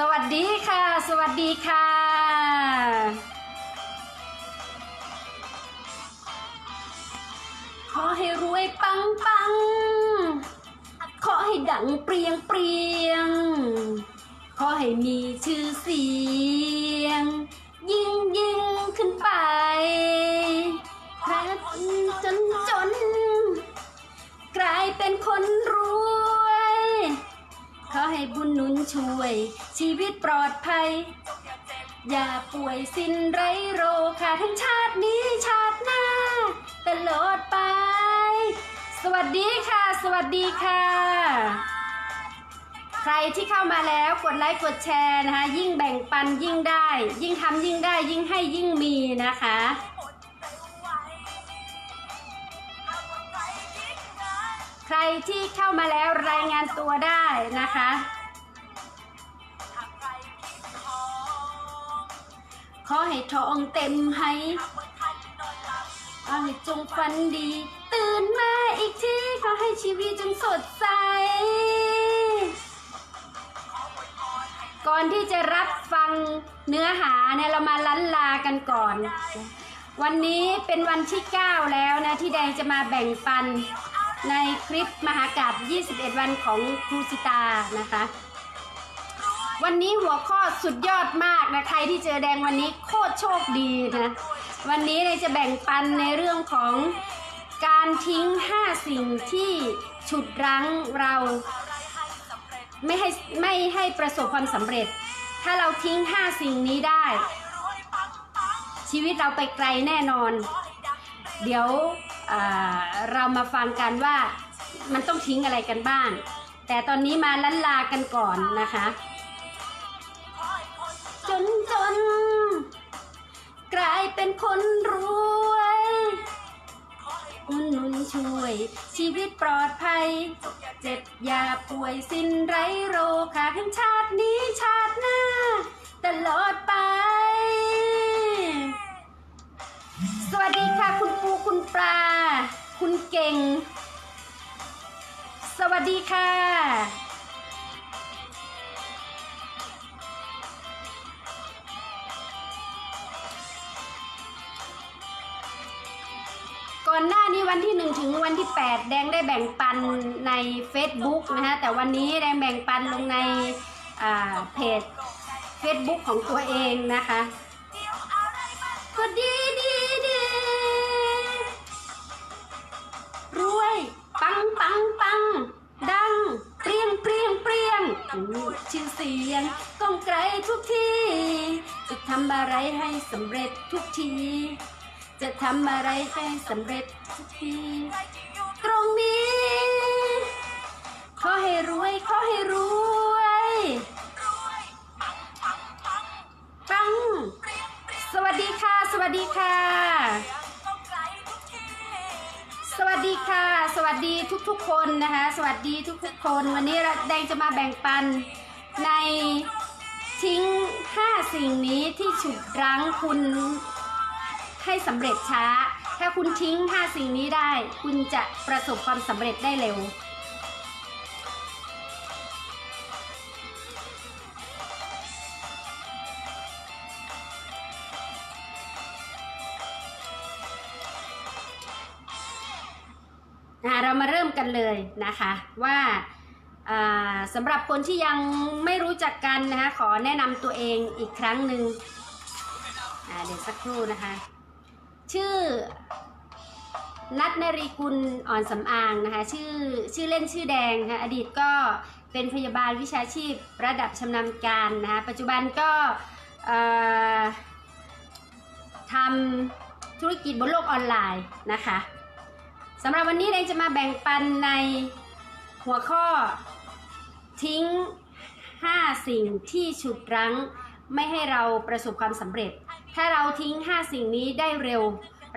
สวัสดีค่ะ สวัสดีค่ะ ขอให้รวยปังปัง ขอให้ดังเปรียงเปรียง ขอให้มีชื่อเสียง ยิ่งยิ่งขึ้นไปแพ้จนจน กลายเป็นคนรวย ให้บุญหนุนช่วย ชีวิตปลอดภัย อย่าป่วยสิ้นไรโรคค่ะทั้งชาตินี้ชาติหน้าตลอดไป สวัสดีค่ะ สวัสดีค่ะ ใครที่เข้ามาแล้วกดไลค์กดแชร์นะคะ ยิ่งแบ่งปันยิ่งได้ ยิ่งทำยิ่งได้ยิ่งให้ยิ่งมีนะคะ ที่เข้ามาแล้วรายงานตัวได้นะคะ ขอให้ทองเต็มให้ขอให้จงฝันดี ตื่นมาอีกทีขอให้ชีวิตจงสดใส ก่อนที่จะรับฟังเนื้อหาเนี่ยเรามาลันลากันก่อน วันนี้เป็นวันที่ 9 แล้วนะที่แดงจะมาแบ่งปัน ในคลิปมหากาบ21 วันของครูสิตานะคะ วันนี้หัวข้อสุดยอดมากนะใครที่เจอแดงวันนี้โคตรโชคดีนะ วันนี้เลยจะแบ่งปันในเรื่องของการทิ้ง 5 สิ่งที่ฉุดรั้งเราไม่ให้ไม่ให้ประสบความสำเร็จ ถ้าเราทิ้ง 5 สิ่งนี้ได้ ชีวิตเราไปไกลแน่นอน เดี๋ยว เรามาฟังกันว่ามันต้องทิ้งอะไรกันบ้าง แต่ตอนนี้มาลันลากันก่อนนะคะ จนจนกลายเป็นคนรวยอุ่นนุนช่วย ชีวิตปลอดภัย เจ็บยาป่วยสิ้นไรโรคค่ะทั้งชาตินี้ชาติหน้า วันที่8แดงได้แบ่งปันใน Facebook นะคะแต่วันนี้แดงแบ่งปันลงในเพจ Facebook ของตัวเองนะคะก็ดีดีดีรวย ปังปังปัง ดัง เปรี้ยงเปรี้ยงเปรี้ยงชื่อเสียงก้องไกลทุกที่ จะทำอะไรให้สำเร็จทุกที จะทำอะไรให้สำเร็จทุกที ตรงนี้ ขอให้รวย ขอให้รวยปัง สวัสดีค่ะ สวัสดีค่ะ สวัสดีค่ะ สวัสดีทุกๆคนนะคะ สวัสดีทุกๆคน วันนี้เราแดงจะมาแบ่งปันในทิ้ง 5 สิ่งนี้ที่ฉุดรั้งคุณให้สำเร็จช้า ถ้าคุณทิ้ง5สิ่งนี้ได้ คุณจะประสบความสำเร็จได้เร็ว เรามาเริ่มกันเลยนะคะว่าอ่าสำหรับคนที่ยังไม่รู้จักกันนะคะขอแนะนำตัวเองอีกครั้งหนึ่งอ่าเดี๋ยวสักครู่นะคะ ชื่อนัทนรีกุลอ่อนสำอางนะคะชื่อชื่อเล่นชื่อแดงนะคะอดีตก็เป็นพยาบาลวิชาชีพระดับชำนาญการนะคะปัจจุบันก็ทำธุรกิจบนโลกออนไลน์นะคะสำหรับวันนี้เองจะมาแบ่งปันในหัวข้อทิ้ง 5 สิ่งที่ฉุดรั้งไม่ให้เราประสบความสำเร็จ ถ้าเราทิ้ง 5 สิ่งนี้ได้เร็ว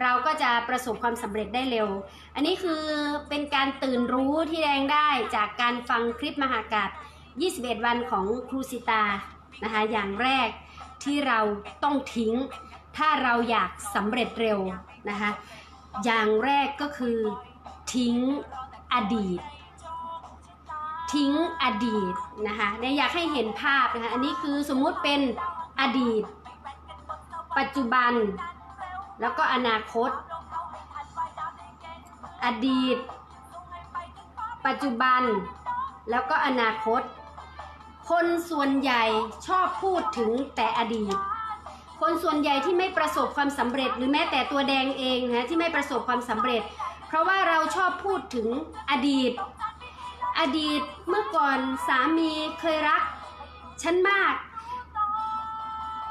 เราก็จะประสบความสำเร็จได้เร็ว อันนี้คือเป็นการตื่นรู้ที่แดงได้จากการฟังคลิปมหากาศ21 วันของครูสิตานะคะอย่างแรกที่เราต้องทิ้ง ถ้าเราอยากสำเร็จเร็วนะคะอย่างแรกก็คือทิ้งอดีต ทิ้งอดีตนะคะเนี่ยอยากให้เห็นภาพนะคะอันนี้คือสมมุติเป็นอดีต ปัจจุบัน แล้วก็อนาคต อดีต ปัจจุบัน แล้วก็อนาคต คนส่วนใหญ่ชอบพูดถึงแต่อดีต คนส่วนใหญ่ที่ไม่ประสบความสำเร็จ หรือแม้แต่ตัวแดงเองนะที่ไม่ประสบความสำเร็จ เพราะว่าเราชอบพูดถึงอดีต อดีตเมื่อก่อนสามีเคยรักฉันมาก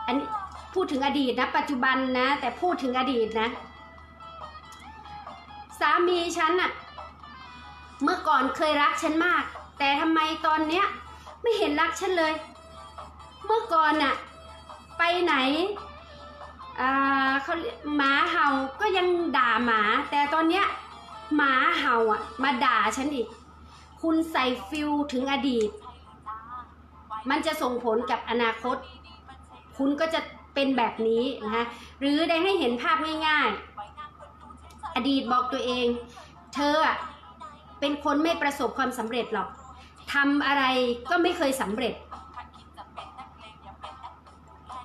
อันนี้ พูดถึงอดีตนะ ปัจจุบันนะ แต่พูดถึงอดีตนะ สามีฉันอะเมื่อก่อนเคยรักฉันมาก แต่ทำไมตอนเนี้ยไม่เห็นรักฉันเลย เมื่อก่อนอะไปไหนเขาหมาเห่าก็ยังด่าหมา แต่ตอนเนี้ยหมาเห่าอะมาด่าฉันอีก คุณใส่ฟิลถึงอดีต มันจะส่งผลกับอนาคต คุณก็จะ เป็นแบบนี้นะคะหรือได้ให้เห็นภาพง่าย ๆ อดีตบอกตัวเอง เธอเป็นคนไม่ประสบความสำเร็จหรอกทำอะไรก็ไม่เคยสำเร็จ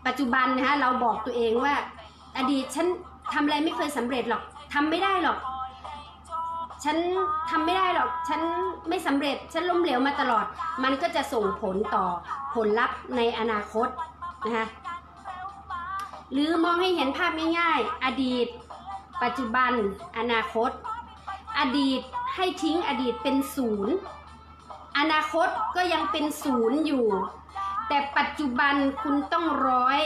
ปัจจุบันนะคะเราบอกตัวเองว่า อดีตฉันทำอะไรไม่เคยสำเร็จหรอกทำไม่ได้หรอก ฉันทำไม่ได้หรอก ฉันไม่สำเร็จ ฉันล้มเหลวมาตลอด มันก็จะส่งผลต่อผลลัพธ์ในอนาคตนะคะ หรือมองให้เห็นภาพง่ายๆ อดีต ปัจจุบัน อนาคต อดีตให้ทิ้งอดีตเป็นศูนย์อนาคตก็ยังเป็นศูนย์อยู่ แต่ปัจจุบันคุณต้องร้อย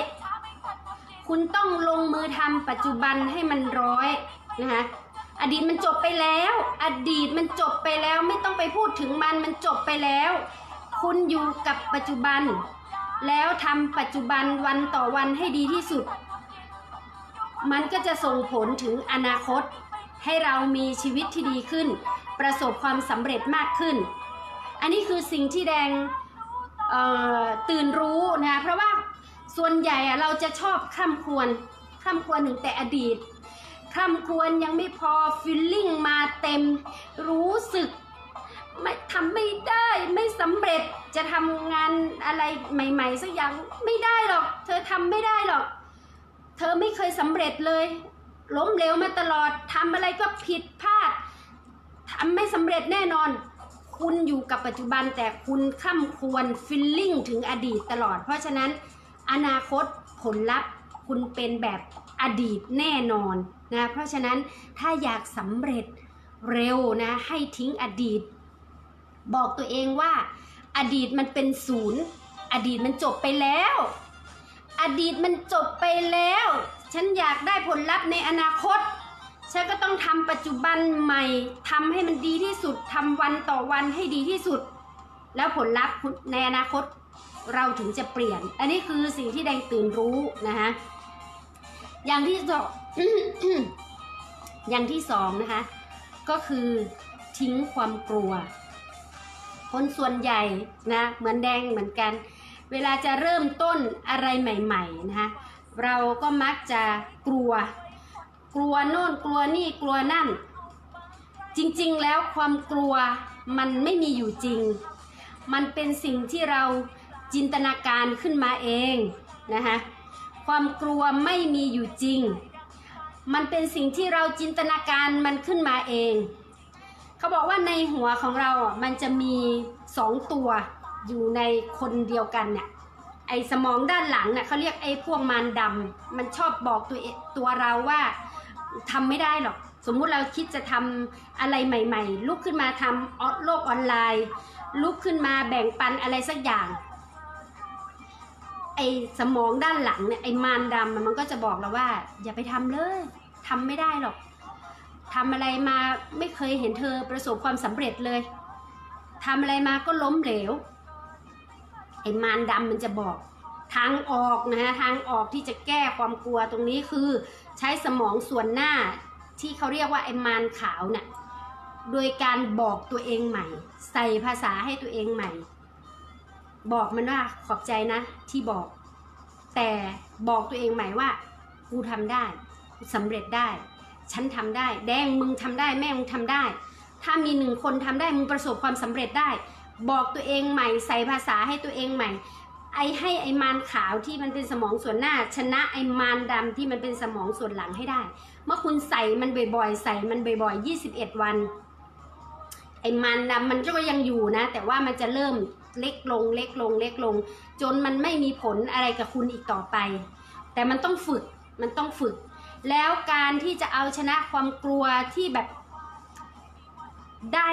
คุณต้องลงมือทำปัจจุบันให้มันร้อยนะคะอดีตมันจบไปแล้ว อดีตมันจบไปแล้วไม่ต้องไปพูดถึงมันมันจบไปแล้ว คุณอยู่กับปัจจุบัน แล้วทำปัจจุบันวันต่อวันให้ดีที่สุด มันก็จะส่งผลถึงอนาคต ให้เรามีชีวิตที่ดีขึ้น ประสบความสำเร็จมากขึ้น อันนี้คือสิ่งที่แดงตื่นรู้นะเพราะว่าส่วนใหญ่เราจะชอบคร่ำควญคร่ำควญถึงแต่อดีตคร่ำควญยังไม่พอฟิลลิ่งมาเต็มรู้สึก ไม่ทำไม่ได้ไม่สำเร็จจะทำงานอะไรใหม่ๆสักอย่างไม่ได้หรอก เธอทำไม่ได้หรอก เธอไม่เคยสำเร็จเลย ล้มเหลวมาตลอดทำอะไรก็ผิดพลาดทำไม่สำเร็จแน่นอน คุณอยู่กับปัจจุบันแต่คุณข้ามควรฟิลลิ่งถึงอดีตตลอด เพราะฉะนั้นอนาคตผลลัพธ์คุณเป็นแบบอดีตแน่นอนนะเพราะฉะนั้นถ้าอยากสำเร็จเร็วนะให้ทิ้งอดีต บอกตัวเองว่า อดีตมันเป็นศูนย์ อดีตมันจบไปแล้ว อดีตมันจบไปแล้ว ฉันอยากได้ผลลัพธ์ในอนาคต ฉันก็ต้องทำปัจจุบันใหม่ทำให้มันดีที่สุดทำวันต่อวันให้ดีที่สุด แล้วผลลัพธ์ในอนาคตเราถึงจะเปลี่ยน อันนี้คือสิ่งที่แดงตื่นรู้นะคะอย่างที่สองอย่างที่สองนะคะ ก็คือทิ้งความกลัว คนส่วนใหญ่นะเหมือนแดงเหมือนกัน เวลาจะเริ่มต้นอะไรใหม่ๆนะคะเราก็มักจะกลัว กลัวโน่นกลัวนี่กลัวนั่น จริงๆแล้วความกลัวมันไม่มีอยู่จริง มันเป็นสิ่งที่เราจินตนาการขึ้นมาเองนะคะความกลัวไม่มีอยู่จริง มันเป็นสิ่งที่เราจินตนาการมันขึ้นมาเอง เขาบอกว่าในหัวของเราอะมันจะมีสองตัวอยู่ในคนเดียวกันเนี่ยไอ้สมองด้านหลังเนี่ยเขาเรียกไอ้พวกมารดำมันชอบบอกตัวตัวเราว่าทำไม่ได้หรอก สมมุติเราคิดจะทำอะไรใหม่ ๆ ลุกขึ้นมาทำออโลกออนไลน์ ลุกขึ้นมาแบ่งปันอะไรสักอย่างไอ้สมองด้านหลังเนี่ยไอ้มารดำมันก็จะบอกเราว่า อย่าไปทำเลยทำไม่ได้หรอก ทำอะไรมาไม่เคยเห็นเธอประสบความสำเร็จเลยทำอะไรมาก็ล้มเหลวไอ้มารดำมันจะบอก ทางออกนะฮะทางออกที่จะแก้ความกลัวตรงนี้คือ ใช้สมองส่วนหน้าที่เขาเรียกว่าไอ้มารขาวน่ะโดยการบอกตัวเองใหม่ ใส่ภาษาให้ตัวเองใหม่ บอกมันว่าขอบใจนะที่บอก แต่บอกตัวเองใหม่ว่ากูทำได้กูสำเร็จได้ ฉันทำได้ แดงมึงทำได้แม่มึงทำได้ ถ้ามีหนึ่งคนทำได้มึงประสบความสำเร็จได้ บอกตัวเองใหม่ ใส่ภาษาให้ตัวเองใหม่ ไอให้ไอมารขาวที่มันเป็นสมองส่วนหน้า ชนะไอมารดำที่มันเป็นสมองส่วนหลังให้ได้ เมื่อคุณใส่มันบ่อยๆ ใส่มันบ่อยๆ21 วัน ไอมารดำมันก็ยังอยู่นะ แต่ว่ามันจะเริ่มเล็กลงเล็กลงเล็กลง จนมันไม่มีผลอะไรกับคุณอีกต่อไป แต่มันต้องฝึกมันต้องฝึก แล้วการที่จะเอาชนะความกลัวที่แบบได้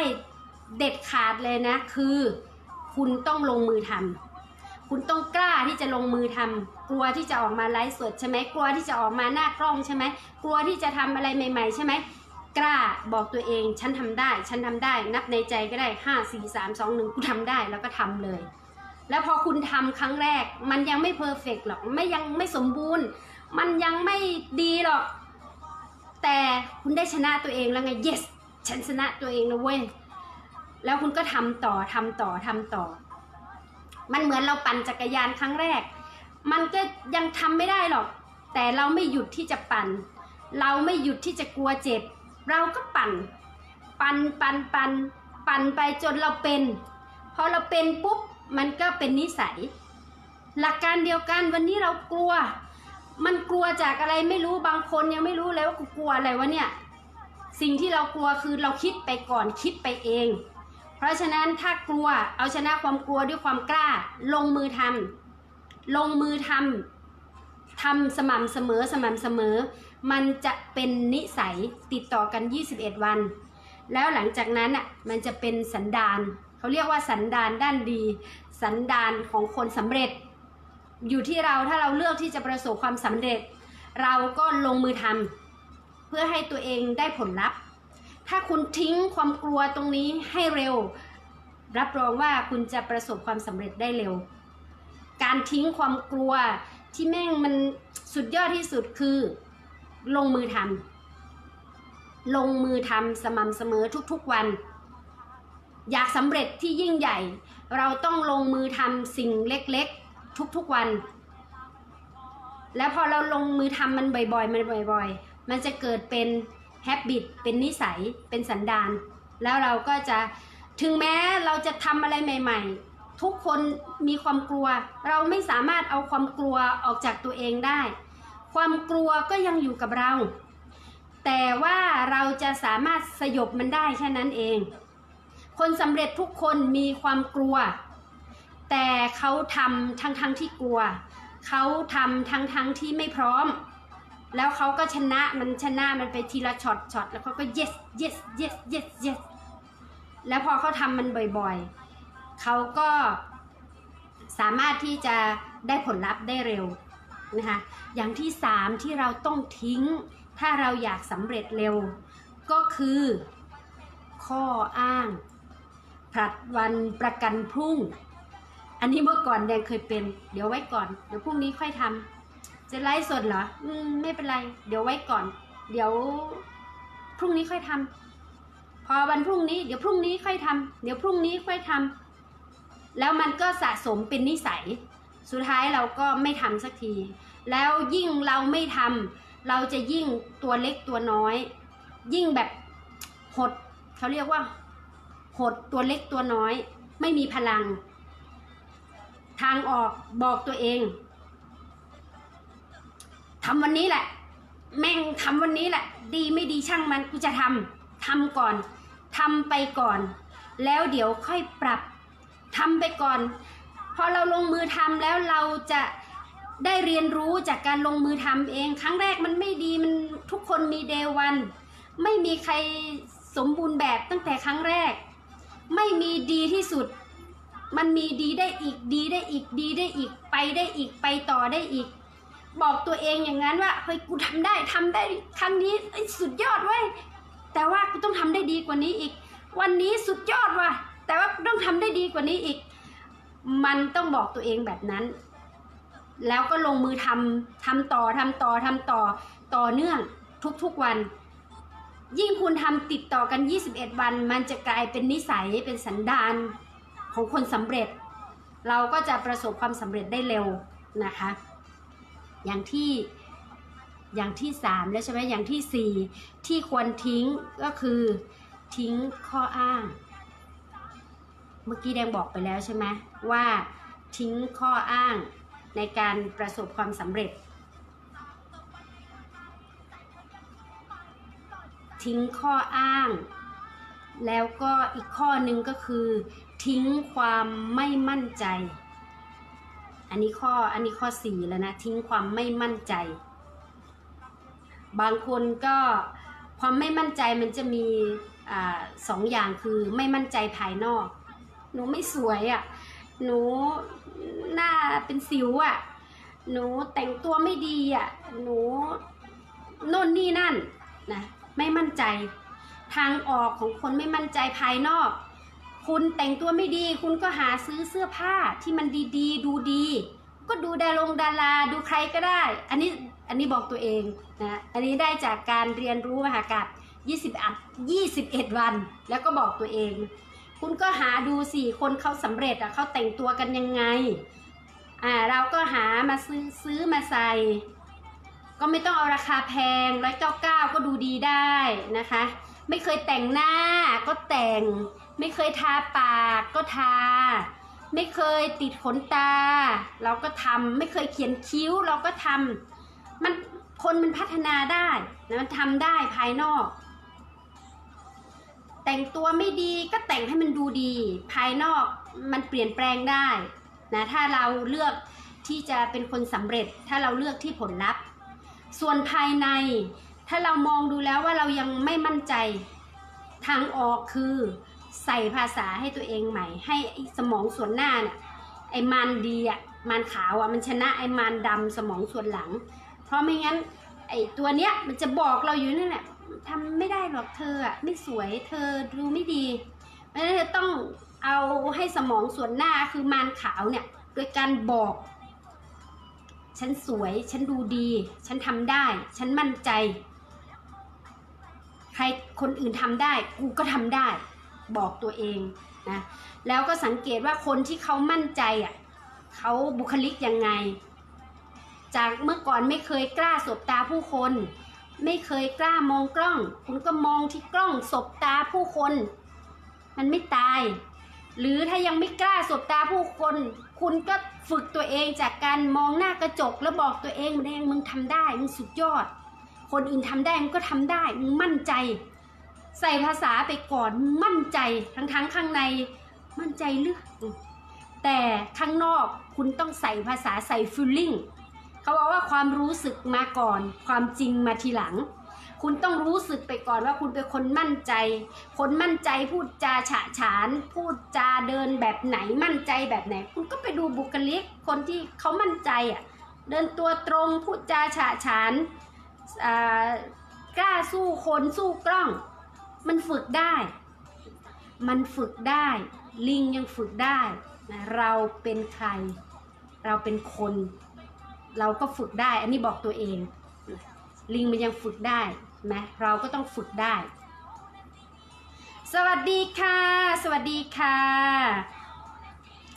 เด็ดขาดเลยนะ คือคุณต้องลงมือทำคุณต้องกล้าที่จะลงมือทำกลัวที่จะออกมาไลฟ์สดใช่ไหมกลัวที่จะออกมาหน้ากล้องใช่ไหมกลัวที่จะทำอะไรใหม่ ๆ ใช่ไหมกล้าบอกตัวเองฉันทำได้ ฉันทำได้ นับในใจก็ได้ห้าสี่สามสองหนึ่งกูทำได้แล้วก็ทำเลย แล้วพอคุณทำครั้งแรก มันยังไม่เพอร์เฟกหรอกไม่ยังไม่สมบูรณ์ มันยังไม่ดีหรอก แต่คุณได้ชนะตัวเองแล้วไง yes ฉันชนะตัวเองแล้วเว้ย แล้วคุณก็ทำต่อทำต่อทำต่อ มันเหมือนเราปั่นจักรยานครั้งแรก มันก็ยังทำไม่ได้หรอก แต่เราไม่หยุดที่จะปั่น เราไม่หยุดที่จะกลัวเจ็บ เราก็ปั่น ปั่นปั่นปั่นปั่นไปจนเราเป็น พอเราเป็นปุ๊บ มันก็เป็นนิสัย หลักการเดียวกันวันนี้เรากลัว มันกลัวจากอะไรไม่รู้บางคนยังไม่รู้เลยว่ากูกลัวอะไรวะเนี่ย สิ่งที่เรากลัวคือเราคิดไปก่อนคิดไปเอง เพราะฉะนั้นถ้ากลัวเอาชนะความกลัวด้วยความกล้า ลงมือทำลงมือทำทำสม่ำเสมอสม่ำเสมอ มันจะเป็นนิสัยติดต่อกัน 21 วัน แล้วหลังจากนั้นอะมันจะเป็นสันดานเขาเรียกว่าสันดานด้านดี สันดานของคนสำเร็จ อยู่ที่เราถ้าเราเลือกที่จะประสบความสำเร็จ เราก็ลงมือทำเพื่อให้ตัวเองได้ผลลัพธ์ ถ้าคุณทิ้งความกลัวตรงนี้ให้เร็ว รับรองว่าคุณจะประสบความสำเร็จได้เร็ว การทิ้งความกลัวที่แม่งมันสุดยอดที่สุดคือ ลงมือทำลงมือทำสม่ำเสมอทุกๆวัน อยากสำเร็จที่ยิ่งใหญ่ เราต้องลงมือทำสิ่งเล็กๆ ทุกๆวัน แล้วพอเราลงมือทำมันบ่อยๆ มันบ่อยๆ มันจะเกิดเป็นแฮบบิตเป็นนิสัยเป็นสันดาน แล้วเราก็จะถึงแม้เราจะทำอะไรใหม่ ๆ ทุกคนมีความกลัว เราไม่สามารถเอาความกลัวออกจากตัวเองได้ ความกลัวก็ยังอยู่กับเรา แต่ว่าเราจะสามารถสยบมันได้แค่นั้นเอง คนสำเร็จทุกคนมีความกลัว แต่เขาทำทั้งๆทที่กลัว เขาทำทั้งๆทที่ไม่พร้อม แล้วเขาก็ชนะมันชนะมันไปทีละช็อตช็อตแล้วเขาก็ yes yes yes yes yes แล้วพอเขาทำมันบ่อยๆ เขาก็สามารถที่จะได้ผลลัพธ์ได้เร็วนะคะอย่างที่สามที่เราต้องทิ้ง ถ้าเราอยากสำเร็จเร็ว ก็คือ ข้ออ้างผลัดวันประกันพรุ่ง อันนี้เมื่อก่อนยังเคยเป็น เดี๋ยวไว้ก่อน เดี๋ยวพรุ่งนี้ค่อยทำจะไลฟ์สดเหรอ อืม ไม่เป็นไร เดี๋ยวไว้ก่อน เดี๋ยว พรุ่งนี้ค่อยทำพอวันพรุ่งนี้ เดี๋ยวพรุ่งนี้ค่อยทำเดี๋ยวพรุ่งนี้ค่อยทำแล้วมันก็สะสมเป็นนิสัย สุดท้ายเราก็ไม่ทำสักที แล้วยิ่งเราไม่ทำเราจะยิ่งตัวเล็กตัวน้อย ยิ่งแบบหดเขาเรียกว่า หดตัวเล็กตัวน้อย ไม่มีพลัง ทางออกบอกตัวเองทำวันนี้แหละ แม่งทำวันนี้แหละ ดีไม่ดีช่างมันกูจะทำทำก่อนทำไปก่อน แล้วเดี๋ยวค่อยปรับทำไปก่อน พอเราลงมือทำแล้วเราจะได้เรียนรู้จากการลงมือทำเอง ครั้งแรกมันไม่ดีมันทุกคนมีเดวัน ไม่มีใครสมบูรณ์แบบตั้งแต่ครั้งแรก ไม่มีดีที่สุด มันมีดีได้อีกดีได้อีกดีได้อีกไปได้อีกไปต่อได้อีก บอกตัวเองอย่างนั้นว่าเฮ้ยกูทำได้ทำได้ครั้งนี้สุดยอดเว้ยแต่ว่ากูต้องทำได้ดีกว่านี้อีก วันนี้สุดยอดว่ะแต่ว่ากูต้องทำได้ดีกว่านี้อีก มันต้องบอกตัวเองแบบนั้น แล้วก็ลงมือทำทำต่อทำต่อทำต่อต่อเนื่องทุกๆวัน ยิ่งคุณทำติดต่อกัน 21 วัน มันจะกลายเป็นนิสัยเป็นสันดาน ของคนสำเร็จ เราก็จะประสบความสำเร็จได้เร็วนะคะ อย่างที่อย่างที่สามแล้วใช่ไหมอย่างที่สี่ที่ควรทิ้งก็คือทิ้งข้ออ้าง เมื่อกี้แดงบอกไปแล้วใช่ไหมว่าทิ้งข้ออ้างในการประสบความสำเร็จ ทิ้งข้ออ้าง แล้วก็อีกข้อหนึ่งก็คือ ทิ้งความไม่มั่นใจ อันนี้ข้ออันนี้ข้อสี่แล้วนะ ทิ้งความไม่มั่นใจ บางคนก็ความไม่มั่นใจมันจะมีอสองอย่างคือไม่มั่นใจภายนอก หนูไม่สวยอะ่ะ หนูหน้าเป็นสิวอะ่ะ หนูแต่งตัวไม่ดีอะ่ะ หนูโน่นนี่นั่นนะไม่มั่นใจ ทางออกของคนไม่มั่นใจภายนอก คุณแต่งตัวไม่ดี คุณก็หาซื้อเสื้อผ้าที่มันดีๆ ดูดี ก็ดูดารงดาราดูใครก็ได้ อันนี้อันนี้บอกตัวเองนะอันนี้ได้จากการเรียนรู้มหากาศ21 21 วัน แล้วก็บอกตัวเอง คุณก็หาดูสิคนเขาสำเร็จอะเขาแต่งตัวกันยังไงอ่าเราก็หามาซื้อซื้อมาใส่ ก็ไม่ต้องเอาราคาแพงร้อยเก้าเก้าก็ดูดีได้นะคะ ไม่เคยแต่งหน้าก็แต่ง ไม่เคยทาปากก็ทา ไม่เคยติดขนตา เราก็ทำไม่เคยเขียนคิ้วเราก็ทำมันคนมันพัฒนาได้นะมันทำได้ภายนอก แต่งตัวไม่ดีก็แต่งให้มันดูดี ภายนอกมันเปลี่ยนแปลงได้นะถ้าเราเลือกที่จะเป็นคนสำเร็จ ถ้าเราเลือกที่ผลลัพธ์ ส่วนภายใน ถ้าเรามองดูแล้วว่าเรายังไม่มั่นใจ ทางออกคือ ใส่ภาษาให้ตัวเองใหม่ ให้สมองส่วนหน้าเนี่ยไอ้มันดีอะมันขาวอะมันชนะไอ้มันดำสมองส่วนหลัง เพราะไม่งั้นไอ้ตัวเนี้ยมันจะบอกเราอยู่นั่นแหละทำไม่ได้หรอกเธออะไม่สวยเธอดูไม่ดีเพราะฉะนั้นเธอต้องเอาให้สมองส่วนหน้าคือมันขาวเนี่ยโดยการบอก ฉันสวย ฉันดูดี ฉันทำได้ ฉันมั่นใจ ใครคนอื่นทำได้ กูก็ทำได้ บอกตัวเองนะแล้วก็สังเกตว่าคนที่เขามั่นใจอะเขาบุคลิกยังไง จากเมื่อก่อนไม่เคยกล้าสบตาผู้คน ไม่เคยกล้ามองกล้อง คุณก็มองที่กล้องสบตาผู้คน มันไม่ตาย หรือถ้ายังไม่กล้าสบตาผู้คน คุณก็ฝึกตัวเองจากการมองหน้ากระจกแล้วบอกตัวเองแดงมึงทำได้มึงสุดยอด คนอื่นทำได้มึงก็ทำได้มึงมั่นใจ ใส่ภาษาไปก่อนมั่นใจทั้งทั้งๆข้างในมั่นใจเลึกแต่ข้างนอกคุณต้องใส่ภาษาใส่ฟิลลิ่งเขาบอกว่าความรู้สึกมาก่อน ความจริงมาทีหลัง คุณต้องรู้สึกไปก่อนว่าคุณเป็นคนมั่นใจ คนมั่นใจพูดจาฉะฉาน พูดจาเดินแบบไหนมั่นใจแบบไหน คุณก็ไปดูบุคลิก คนที่เขามั่นใจอะเดินตัวตรงพูดจาฉะฉานกล้าสู้คนสู้กล้อง มันฝึกได้ มันฝึกได้ ลิงยังฝึกได้นะเราเป็นใคร เราเป็นคน เราก็ฝึกได้ อันนี้บอกตัวเอง ลิงมันยังฝึกได้ไหมเราก็ต้องฝึกได้ สวัสดีค่ะ สวัสดีค่ะ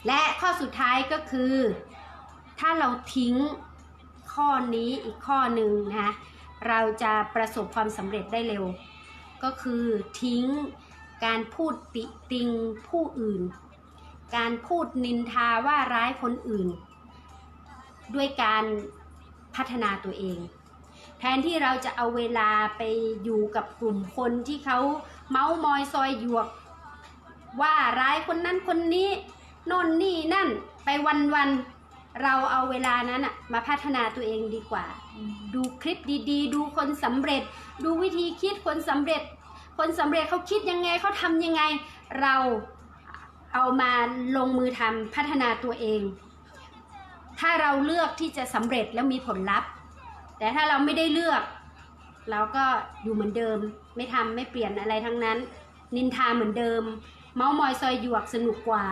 และข้อสุดท้ายก็คือ ถ้าเราทิ้งข้อนี้อีกข้อหนึ่งนะเราจะประสบความสำเร็จได้เร็ว ก็คือทิ้งการพูดติติงผู้อื่น การพูดนินทาว่าร้ายคนอื่น ด้วยการพัฒนาตัวเอง แทนที่เราจะเอาเวลาไปอยู่กับกลุ่มคนที่เขาเมาส์มอยซอยหยวก ว่าร้ายคนนั้นคนนี้โน่นนี่นั่นไปวันวันเราเอาเวลานั้นมาพัฒนาตัวเองดีกว่าดูคลิปดีๆ ดูคนสำเร็จ ดูวิธีคิดคนสำเร็จ คนสำเร็จเขาคิดยังไงเขาทำยังไง เราเอามาลงมือทำพัฒนาตัวเอง ถ้าเราเลือกที่จะสำเร็จแล้วมีผลลัพธ์ แต่ถ้าเราไม่ได้เลือก เราก็อยู่เหมือนเดิม ไม่ทำไม่เปลี่ยนอะไรทั้งนั้น นินทาเหมือนเดิม เมาส์มอยซอยหยวกสนุกกว่า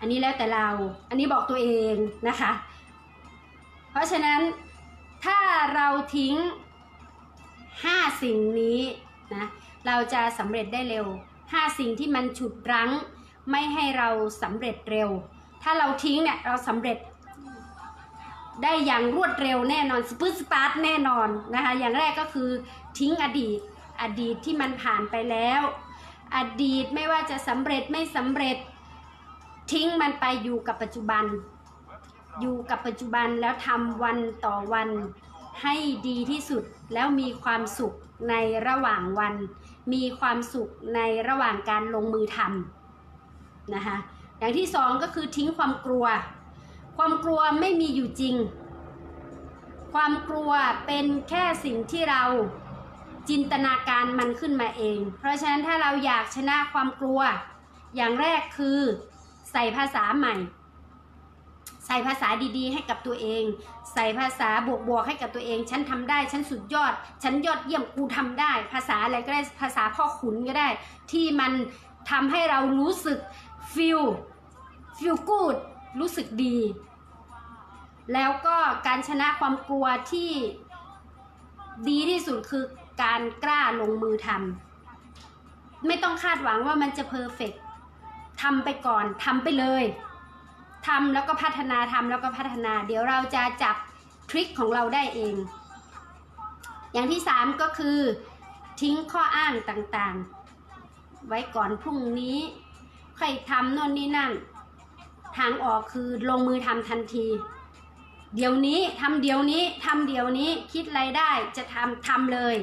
อันนี้แล้วแต่เรา อันนี้บอกตัวเองนะคะ เพราะฉะนั้น ถ้าเราทิ้ง 5 สิ่งนี้นะเราจะสำเร็จได้เร็ว 5 สิ่งที่มันฉุดรั้ง ไม่ให้เราสำเร็จเร็ว ถ้าเราทิ้งเนี่ยเราสำเร็จได้อย่างรวดเร็วแน่นอนสปื้สปาร์ตแน่นอนนะคะอย่างแรกก็คือทิ้งอดีตอดีตที่มันผ่านไปแล้ว อดีตไม่ว่าจะสำเร็จไม่สำเร็จทิ้งมันไปอยู่กับปัจจุบัน อยู่กับปัจจุบันแล้วทำวันต่อวันให้ดีที่สุดแล้วมีความสุขในระหว่างวัน มีความสุขในระหว่างการลงมือทำนะคะอย่างที่สองก็คือทิ้งความกลัว ความกลัวไม่มีอยู่จริง ความกลัวเป็นแค่สิ่งที่เราจินตนาการมันขึ้นมาเอง เพราะฉะนั้นถ้าเราอยากชนะความกลัว อย่างแรกคือใส่ภาษาใหม่ ใส่ภาษาดีๆ ให้กับตัวเอง ใส่ภาษาบวกๆให้กับตัวเอง ฉันทำได้ ฉันสุดยอด ฉันยอดเยี่ยมกูทำได้ ภาษาอะไรก็ได้ภาษาพ่อขุนก็ได้ ที่มันทำให้เรารู้สึก feel feel good รู้สึกดี แล้วก็การชนะความกลัวที่ดีที่สุดคือการกล้าลงมือทำไม่ต้องคาดหวังว่ามันจะเพอร์เฟกทำไปก่อนทำไปเลย ทำแล้วก็พัฒนาทำแล้วก็พัฒนา เดี๋ยวเราจะจับทริคของเราได้เอง อย่างที่สามก็คือทิ้งข้ออ้างต่างๆ ไว้ก่อนพรุ่งนี้ค่อยทำโน่นนี่นั่น ทางออกคือลงมือทำทันที เดี๋ยวนี้ทำเดี๋ยวนี้ทำเดี๋ยวนี้คิดอะไรได้จะทำทำเลย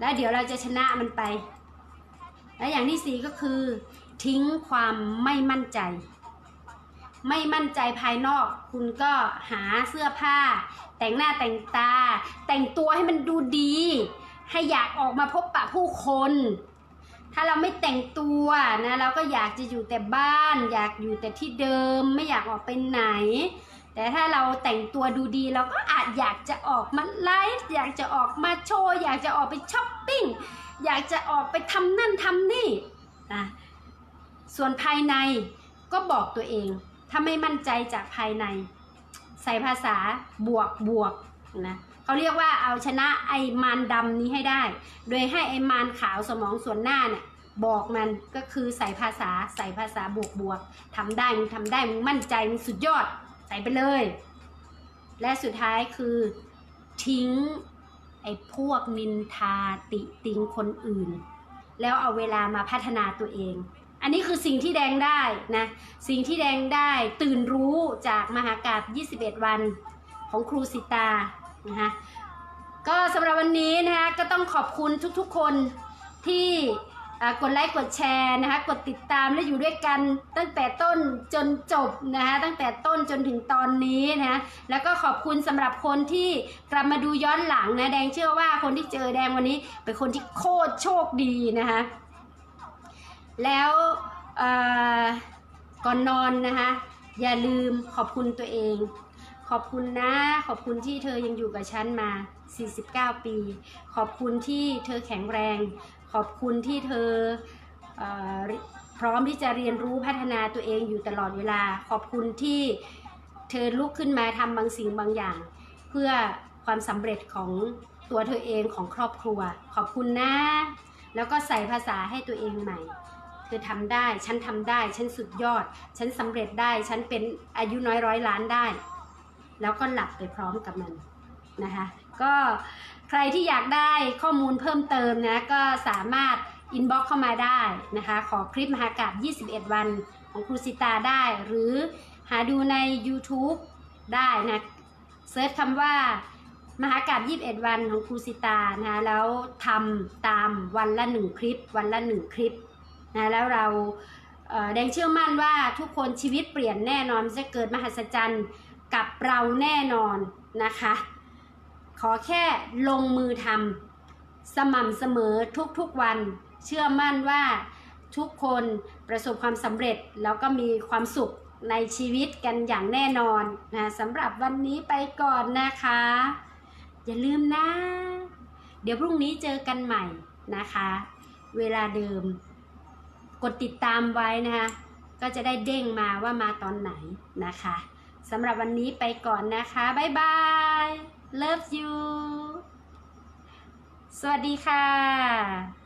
แล้วเดี๋ยวเราจะชนะมันไป และอย่างที่สี่ก็คือ ทิ้งความไม่มั่นใจ ไม่มั่นใจภายนอก คุณก็หาเสื้อผ้า แต่งหน้าแต่งตา แต่งตัวให้มันดูดี ให้อยากออกมาพบปะผู้คน ถ้าเราไม่แต่งตัวนะเราก็อยากจะอยู่แต่บ้าน อยากอยู่แต่ที่เดิม ไม่อยากออกไปไหน แต่ถ้าเราแต่งตัวดูดีเราก็อาจอยากจะออกมาไลฟ์อยากจะออกมาโชว์อยากจะออกไปช้อปปิ้งอยากจะออกไปทำนั่นทำนี่นะส่วนภายในก็บอกตัวเอง ถ้าไม่มั่นใจจากภายใน ใส่ภาษาบวกบวกนะเขาเรียกว่าเอาชนะไอ้มารดำนี้ให้ได้ โดยให้ไอ้มารขาวสมองส่วนหน้าเนี่ยบอกมันก็คือใส่ภาษาใส่ภาษาบวกบวกทำได้มึงทำได้มึงมั่นใจมึงสุดยอด ใส่ไปเลย และสุดท้ายคือทิ้งไอ้พวกนินทาติติงคนอื่น แล้วเอาเวลามาพัฒนาตัวเอง อันนี้คือสิ่งที่แดงได้นะ สิ่งที่แดงได้ตื่นรู้จากมหากาบ21 วันของครูสิตา นะคะก็สำหรับวันนี้นะคะก็ต้องขอบคุณทุกๆคนที่กดไลค์กดแชร์นะคะกดติดตามและอยู่ด้วยกันตั้งแต่ต้นจนจบนะคะตั้งแต่ต้นจนถึงตอนนี้นะแล้วก็ขอบคุณสำหรับคนที่กลับมาดูย้อนหลังนะแดงเชื่อว่าคนที่เจอแดงวันนี้เป็นคนที่โคตรโชคดีนะคะ แล้วก่อนนอนนะคะอย่าลืมขอบคุณตัวเอง ขอบคุณนะ ขอบคุณที่เธอยังอยู่กับฉันมา 49 ปี ขอบคุณที่เธอแข็งแรง ขอบคุณที่เธอเอพร้อมที่จะเรียนรู้พัฒนาตัวเองอยู่ตลอดเวลา ขอบคุณที่เธอลุกขึ้นมาทำบางสิ่งบางอย่าง เพื่อความสำเร็จของตัวเธอเองของครอบครัว ขอบคุณนะ แล้วก็ใส่ภาษาให้ตัวเองใหม่ เธอทำได้ ฉันทำได้ ฉันสุดยอด ฉันสำเร็จได้ ฉันเป็นอายุน้อยร้อยล้านได้ แล้วก็หลับไปพร้อมกับมันนะคะ ก็ใครที่อยากได้ข้อมูลเพิ่มเติมนะก็สามารถอินบ็อกเข้ามาได้นะคะ ขอคลิปมหากาบ21 วันของครูสิตาได้ หรือหาดูใน YouTube ได้นะเซิร์ชคำว่ามหากาบ21 วันของครูสิตานะแล้วทำตามวันละหนึ่งคลิป วันละหนึ่งคลิป นะแล้วเราเอ่อแดงเชื่อมั่นว่าทุกคนชีวิตเปลี่ยนแน่นอนจะเกิดมหัศจรรย์กับเราแน่นอนนะคะ ขอแค่ลงมือทำสม่ำเสมอทุกๆวัน เชื่อมั่นว่าทุกคนประสบความสำเร็จแล้วก็มีความสุขในชีวิตกันอย่างแน่นอนนะสำหรับวันนี้ไปก่อนนะคะ อย่าลืมนะ เดี๋ยวพรุ่งนี้เจอกันใหม่นะคะ เวลาเดิม ดติดตามไว้นะคะ ก็จะได้เด้งมาว่ามาตอนไหนนะคะสำหรับวันนี้ไปก่อนนะคะบ๊ายบาย love you สวัสดีค่ะ